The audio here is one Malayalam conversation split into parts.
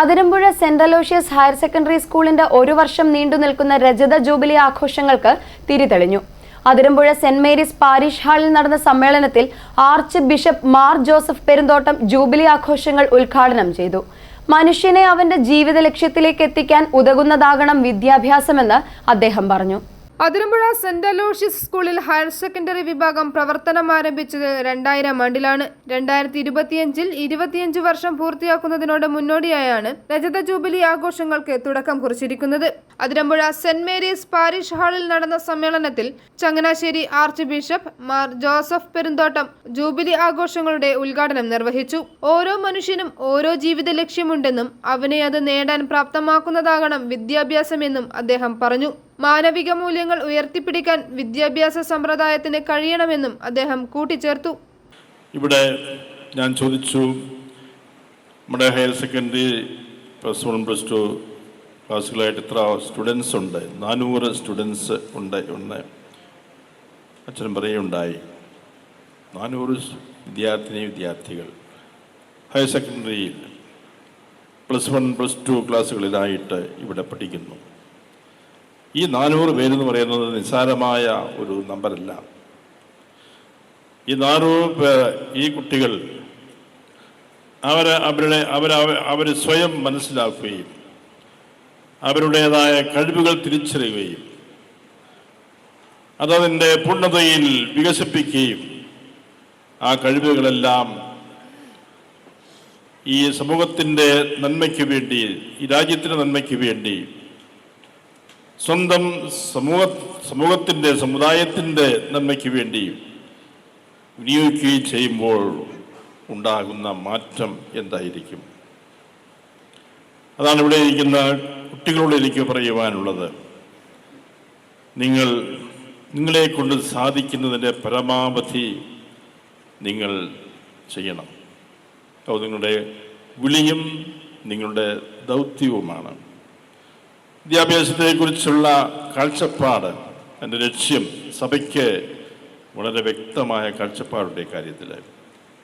Athirampuzha saint Aloysius higher secondary സ്കൂളിന്റെ ഒരു വർഷം നീണ്ടു നിൽക്കുന്ന രജത ജൂബിലി ആഘോഷങ്ങൾക്ക് തിരിതെളിഞ്ഞു. അതിരമ്പുഴ സെന്റ് മേരീസ് പാരിഷ് ഹാളിൽ നടന്ന സമ്മേളനത്തിൽ archbishop Mar Joseph Perunthottam jubilee ആഘോഷങ്ങൾ ഉദ്ഘാടനം ചെയ്തു. മനുഷ്യനെ അവന്റെ ജീവിത ലക്ഷ്യത്തിലേക്ക് എത്തിക്കാൻ ഉതകുന്നതാകണം വിദ്യാഭ്യാസമെന്ന് അദ്ദേഹം പറഞ്ഞു. അതിരമ്പുഴ സെന്റ് അലോഷ്യസ് സ്കൂളിൽ ഹയർ സെക്കൻഡറി വിഭാഗം പ്രവർത്തനം ആരംഭിച്ചത് രണ്ടായിരം ആണ്ടിലാണ്. രണ്ടായിരത്തി ഇരുപത്തിയഞ്ചിൽ ഇരുപത്തിയഞ്ച് വർഷം പൂർത്തിയാക്കുന്നതിനോട് മുന്നോടിയായാണ് രജത ജൂബിലി ആഘോഷങ്ങൾക്ക് തുടക്കം കുറിച്ചിരിക്കുന്നത്. അതിരമ്പുഴ സെന്റ് മേരീസ് പാരിഷ് ഹാളിൽ നടന്ന സമ്മേളനത്തിൽ Changanassery archbishop Mar Joseph Perunthottam jubilee ആഘോഷങ്ങളുടെ ഉദ്ഘാടനം നിർവഹിച്ചു. ഓരോ മനുഷ്യനും ഓരോ ജീവിത ലക്ഷ്യമുണ്ടെന്നും അവനെ അത് നേടാൻ പ്രാപ്തമാക്കുന്നതാകണം വിദ്യാഭ്യാസമെന്നും അദ്ദേഹം പറഞ്ഞു. മാനവിക മൂല്യങ്ങൾ ഉയർത്തിപ്പിടിക്കാൻ വിദ്യാഭ്യാസ സമ്പ്രദായത്തിന് കഴിയണമെന്നും അദ്ദേഹം കൂട്ടിച്ചേർത്തു. ഇവിടെ ഞാൻ ചോദിച്ചു നമ്മുടെ higher secondary plus one plus two ക്ലാസ്സുകളായിട്ട് ഇത്ര സ്റ്റുഡൻസ് ഉണ്ട്? നാനൂറ് സ്റ്റുഡൻസ് ഉണ്ട് ഒന്ന് അച്ഛൻ പറയുണ്ടായി നാനൂറ് വിദ്യാർത്ഥിനി വിദ്യാർത്ഥികൾ. ഹയർ സെക്കൻഡറിയിൽ പ്ലസ് വൺ പ്ലസ് ടു ക്ലാസ്സുകളിലായിട്ട് ഇവിടെ പഠിക്കുന്നു. ഈ നാനൂറ് പേരെന്ന് പറയുന്നത് നിസ്സാരമായ ഒരു നമ്പറല്ല ഈ നാനൂറ് പേർ ഈ കുട്ടികൾ അവരെ അവരുടെ അവർ അവർ സ്വയം മനസ്സിലാക്കുകയും അവരുടേതായ കഴിവുകൾ തിരിച്ചറിയുകയും അതതിന്റെ പൂർണതയിൽ വികസിപ്പിക്കുകയും ആ കഴിവുകളെല്ലാം ഈ സമൂഹത്തിന്റെ നന്മയ്ക്ക് വേണ്ടി ഈ രാജ്യത്തിന്റെ നന്മയ്ക്ക് വേണ്ടി സ്വന്തം സമൂഹ സമൂഹത്തിന്റെ സമുദായത്തിന്റെ നന്മയ്ക്ക് വേണ്ടി വിനിയോഗിക്കുകയും ചെയ്യുമ്പോൾ ഉണ്ടാകുന്ന മാറ്റം എന്തായിരിക്കും? അതാണ് ഇവിടെ ഇരിക്കുന്ന കുട്ടികളോട് എനിക്ക് പറയുവാനുള്ളത്. നിങ്ങൾ നിങ്ങളെ കൊണ്ട് സാധിക്കുന്നതിന്റെ പരമാവധി നിങ്ങൾ ചെയ്യണം. അത് നിങ്ങളുടെ വിളിയും നിങ്ങളുടെ ദൗത്യവുമാണ്. വിദ്യാഭ്യാസത്തെക്കുറിച്ചുള്ള കാഴ്ചപ്പാട് എന്റെ ലക്ഷ്യം സഭയ്ക്ക് വളരെ വ്യക്തമായ കാഴ്ചപ്പാടുണ്ട് കാര്യത്തിൽ.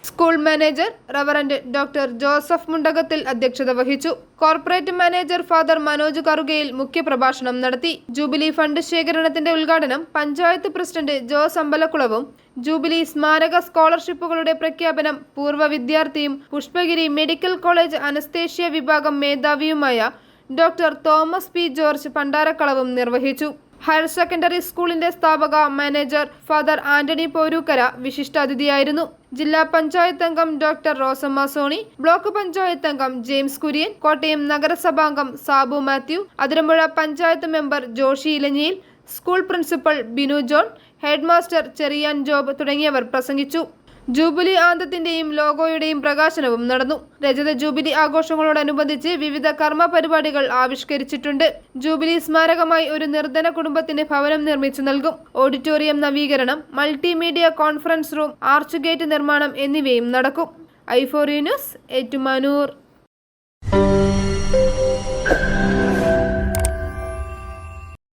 School manager reverend doctor Joseph Mundakathil അധ്യക്ഷത വഹിച്ചു. Corporate manager father Manoj Karukayil മുഖ്യപ്രഭാഷണം നടത്തി. ജൂബിലി ഫണ്ട് ശേഖരണത്തിന്റെ ഉദ്ഘാടനം പഞ്ചായത്ത് പ്രസിഡന്റ് ജോസ് അമ്പലക്കുളവും ജൂബിലി സ്മാരക സ്കോളർഷിപ്പുകളുടെ പ്രഖ്യാപനം പൂർവ വിദ്യാർത്ഥിയും പുഷ്പഗിരി മെഡിക്കൽ കോളേജ് അനസ്തേഷ്യ വിഭാഗം മേധാവിയുമായ ഡോക്ടർ തോമസ് പി ജോർജ് പണ്ടാരക്കളവും നിർവഹിച്ചു. ഹയർ സെക്കൻഡറി സ്കൂളിന്റെ സ്ഥാപക മാനേജർ ഫാദർ ആന്റണി പോരൂക്കര വിശിഷ്ടാതിഥിയായിരുന്നു. ജില്ലാ പഞ്ചായത്ത് അംഗം ഡോക്ടർ റോസമ്മ സോണി ബ്ലോക്ക് പഞ്ചായത്ത് അംഗം James Kurian Kottayam നഗരസഭാംഗം Sabu Mathew Athirampuzha panchayat member Joshy Elanjiyil school principal Binu John headmaster Cherian Job തുടങ്ങിയവർ പ്രസംഗിച്ചു. ജൂബിലി ആന്തത്തിന്റെയും ലോഗോയുടെയും പ്രകാശനവും നടന്നു. രജത ജൂബിലി ആഘോഷങ്ങളോടനുബന്ധിച്ച് വിവിധ കർമ്മ പരിപാടികൾ ആവിഷ്കരിച്ചിട്ടുണ്ട്. ജൂബിലി സ്മാരകമായി ഒരു നിർധന കുടുംബത്തിന് ഭവനം നിർമ്മിച്ചു നൽകും. ഓഡിറ്റോറിയം നവീകരണം multimedia conference room arch gate നിർമ്മാണം എന്നിവയും നടക്കും. ഐഫോറി ന്യൂസ് ഏറ്റുമാനൂർ.